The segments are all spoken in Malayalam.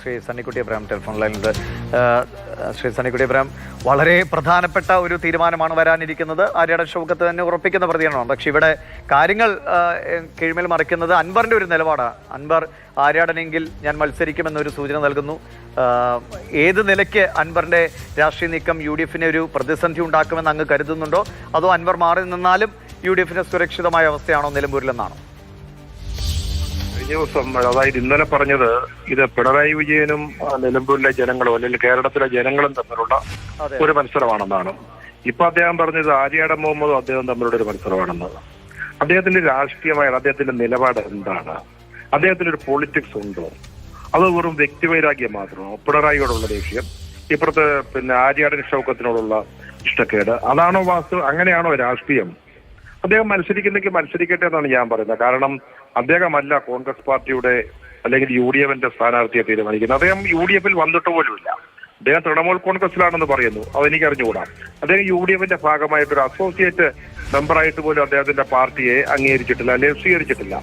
ശ്രീ സണ്ണിക്കുട്ടി അബ്രാം ടെലിഫോൺ ലൈനിൽ ശ്രീ സണ്ണിക്കുട്ടി അബ്രാം വളരെ പ്രധാനപ്പെട്ട ഒരു തീരുമാനമാണ് വരാനിരിക്കുന്നത്. ആര്യയുടെ ശോകത്ത് തന്നെ ഉറപ്പിക്കുന്ന പ്രതികരണമാണ്. പക്ഷെ ഇവിടെ കാര്യങ്ങൾ കീഴ്മേൽ മറിക്കുന്നത് അൻവറിന്റെ ഒരു നിലപാടാണ് അൻവർ ആര്യാടനെങ്കിൽ ഞാൻ മത്സരിക്കുമെന്നൊരു സൂചന നൽകുന്നു. ഏത് നിലയ്ക്ക് അൻവറിന്റെ രാഷ്ട്രീയ നീക്കം യു ഡി എഫിന് ഒരു പ്രതിസന്ധി ഉണ്ടാക്കുമെന്ന് അങ്ങ് കരുതുന്നുണ്ടോ? അതോ അൻവർ മാറി നിന്നാലും യു ഡി എഫിന് സുരക്ഷിതമായ അവസ്ഥയാണോ നിലമ്പൂരിലെന്നാണോ? കഴിഞ്ഞ ദിവസം അതായത് ഇന്നലെ പറഞ്ഞത് ഇത് പിണറായി വിജയനും നിലമ്പൂരിലെ ജനങ്ങളും അല്ലെങ്കിൽ കേരളത്തിലെ ജനങ്ങളും തമ്മിലുള്ള ഒരു മത്സരമാണെന്നാണ്. ഇപ്പൊ അദ്ദേഹം പറഞ്ഞത് ആര്യാടൻ മുഹമ്മദും അദ്ദേഹം തമ്മിലുള്ള ഒരു മത്സരമാണെന്ന് അദ്ദേഹത്തിന്റെ രാഷ്ട്രീയമായ അദ്ദേഹത്തിന്റെ നിലപാട് എന്താണ്? അദ്ദേഹത്തിന് ഒരു പൊളിറ്റിക്സ് ഉണ്ടോ? അത് വെറും വ്യക്തിവൈരാഗ്യം മാത്രമാണോ? പിണറായിയോടുള്ള ദേഷ്യം ഇപ്പുറത്തെ പിന്നെ ആര്യാടൻ ഷൗക്കത്തിനോടുള്ള ഇഷ്ടക്കേട് അതാണോ വാസ്തു അങ്ങനെയാണോ രാഷ്ട്രീയം? അദ്ദേഹം മത്സരിക്കുന്നെങ്കിൽ മത്സരിക്കട്ടെ എന്നാണ് ഞാൻ പറയുന്നത്. കാരണം അദ്ദേഹമല്ല കോൺഗ്രസ് പാർട്ടിയുടെ അല്ലെങ്കിൽ യു ഡി എഫിന്റെ സ്ഥാനാർത്ഥിയെ തീരുമാനിക്കുന്നത്. അദ്ദേഹം യു ഡി എഫിൽ വന്നിട്ട് പോലുമില്ല. അദ്ദേഹം തൃണമൂൽ കോൺഗ്രസിലാണെന്ന് പറയുന്നു. അതെനിക്ക് അറിഞ്ഞുകൂടാ അദ്ദേഹം യു ഡി എഫിന്റെ ഭാഗമായിട്ട് ഒരു അസോസിയേറ്റ് മെമ്പറായിട്ട് പോലും അദ്ദേഹത്തിന്റെ പാർട്ടിയെ അംഗീകരിച്ചിട്ടില്ല അല്ലെങ്കിൽ സ്വീകരിച്ചിട്ടില്ല.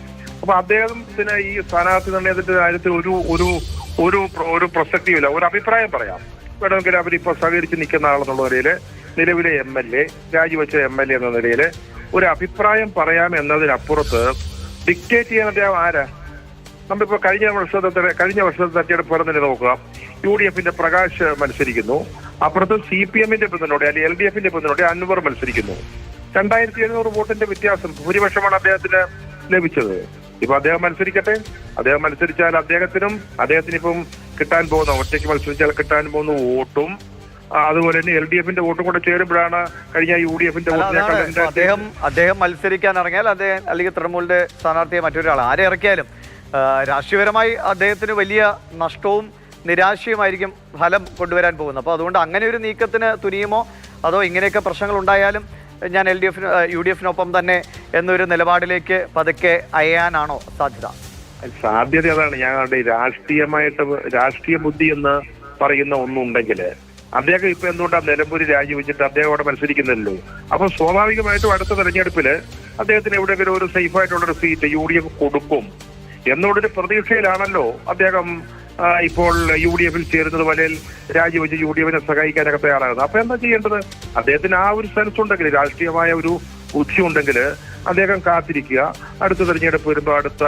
അപ്പൊ അദ്ദേഹത്തിന് ഈ സ്ഥാനാർത്ഥി നിർണയത്തിന്റെ കാര്യത്തിൽ ഒരു ഒരു ഒരു ഒരു പ്രസക്തിയില്ല ഒരു അഭിപ്രായം പറയാം. വേണമെങ്കിൽ അവരിപ്പോ സഹകരിച്ച് നിൽക്കുന്ന ആളെന്നുള്ള നിലയിൽ നിലവിലെ എം എൽ എ രാജിവെച്ച എം എൽ എ എന്ന നിലയിൽ ഒരു അഭിപ്രായം പറയാം എന്നതിനപ്പുറത്ത് ഡിക്റ്റേറ്റ് ചെയ്യാൻ അദ്ദേഹം ആരാ? നമ്മളിപ്പോ കഴിഞ്ഞ വർഷത്തെ കഴിഞ്ഞ വർഷത്തെ തെരഞ്ഞെടുപ്പ് പറഞ്ഞിട്ട് നോക്കുക. യു ഡി എഫിന്റെ പ്രകാശ് മത്സരിക്കുന്നു. അപ്പുറത്ത് സി പി എമ്മിന്റെ പിന്തുണയോടെ അല്ലെങ്കിൽ എൽ ഡി എഫിന്റെ പിന്തുണയോടെ അൻവർ മത്സരിക്കുന്നു. രണ്ടായിരത്തി എഴുന്നൂറ് വോട്ടിന്റെ വ്യത്യാസം ഭൂരിപക്ഷമാണ് അദ്ദേഹത്തിന് ലഭിച്ചത്. ഇപ്പൊ അദ്ദേഹം മത്സരിക്കട്ടെ. അദ്ദേഹം മത്സരിച്ചാൽ അദ്ദേഹത്തിനും അദ്ദേഹത്തിന് ഇപ്പം കിട്ടാൻ പോകുന്ന ഒറ്റയ്ക്ക് മത്സരിച്ചാൽ കിട്ടാൻ പോകുന്ന വോട്ടും അതുപോലെ തന്നെ എൽ ഡി എഫിന്റെ വോട്ടും കൂടെ ചേരുമ്പോഴാണ് കഴിഞ്ഞ യു ഡി എഫിന്റെ വോട്ടിനേക്കാൾ അദ്ദേഹം അദ്ദേഹം മത്സരിക്കാൻ ഇറങ്ങിയാൽ അദ്ദേഹം അല്ലെങ്കിൽ തൃണമൂലിന്റെ സ്ഥാനാർത്ഥിയെ മറ്റൊരാൾ ആരെ ഇറക്കിയാലും രാഷ്ട്രീയപരമായി അദ്ദേഹത്തിന് വലിയ നഷ്ടവും നിരാശയുമായിരിക്കും ഫലം കൊണ്ടുവരാൻ പോകുന്നത്. അപ്പോൾ അതുകൊണ്ട് അങ്ങനെ ഒരു നീക്കത്തിന് തുനിയുമോ? അതോ ഇങ്ങനെയൊക്കെ പ്രശ്നങ്ങൾ ഉണ്ടായാലും ഞാൻ എൽ ഡി എഫിന് യു ഡി എഫിനൊപ്പം തന്നെ എന്നൊരു നിലപാടിലേക്ക് പതുക്കെ അയയാനാണോ സാധ്യത? സാധ്യത അതാണ്. ഞാൻ രാഷ്ട്രീയമായിട്ട് രാഷ്ട്രീയ ബുദ്ധി എന്ന് പറയുന്ന ഒന്നുണ്ടെങ്കിൽ അദ്ദേഹം ഇപ്പൊ എന്തുകൊണ്ടാണ് നിലമ്പൂരി രാജിവെച്ചിട്ട് അദ്ദേഹം അവിടെ മത്സരിക്കുന്നില്ലല്ലോ അപ്പൊ സ്വാഭാവികമായിട്ടും അടുത്ത തെരഞ്ഞെടുപ്പിൽ അദ്ദേഹത്തിന് എവിടെയെങ്കിലും ഒരു സേഫ് ആയിട്ടുള്ള ഒരു സീറ്റ് യു ഡി എഫ് കൊടുക്കും എന്നുള്ളൊരു പ്രതീക്ഷയിലാണല്ലോ അദ്ദേഹം ഇപ്പോൾ യു ഡി എഫിൽ ചേരുന്നത് പോലെ രാജിവെച്ച് യു ഡി എഫിനെ സഹായിക്കാനൊക്കെ തയ്യാറാകുന്നത്. അപ്പൊ എന്താ ചെയ്യേണ്ടത്? അദ്ദേഹത്തിന് ആ ഒരു സെൻസ് ഉണ്ടെങ്കിൽ രാഷ്ട്രീയമായ ഒരു ബുദ്ധി ഉണ്ടെങ്കിൽ അദ്ദേഹം കാത്തിരിക്കുക. അടുത്ത തെരഞ്ഞെടുപ്പ് വരുമ്പോൾ അടുത്ത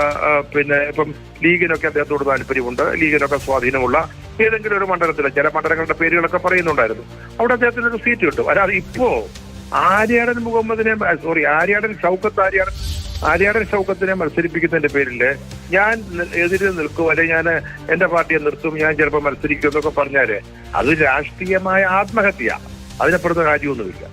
പിന്നെ ഇപ്പം ലീഗിനൊക്കെ അദ്ദേഹത്തോട് താല്പര്യമുണ്ട്. ലീഗിനൊക്കെ സ്വാധീനമുള്ള ഏതെങ്കിലും ഒരു മണ്ഡലത്തിൽ ചില മണ്ഡലങ്ങളുടെ പേരുകളൊക്കെ പറയുന്നുണ്ടായിരുന്നു. അവിടെ അദ്ദേഹത്തിന് ഒരു സീറ്റ് കിട്ടും അല്ലാതെ ഇപ്പോ ആര്യാടൻ മുഹമ്മദിനെ സോറി ആര്യാടൻ ഷൗക്കത്ത് ആര്യാടൻ ആര്യാടൻ ഷൗക്കത്തിനെ മത്സരിപ്പിക്കുന്നതിന്റെ പേരിൽ ഞാൻ എതിരെ നിൽക്കും അല്ലെങ്കിൽ ഞാൻ എന്റെ പാർട്ടിയെ നിർത്തും ഞാൻ ചിലപ്പോൾ മത്സരിക്കും എന്നൊക്കെ പറഞ്ഞാൽ അത് രാഷ്ട്രീയമായ ആത്മഹത്യ അതിനപ്പുറത്ത് കാര്യമൊന്നുമില്ല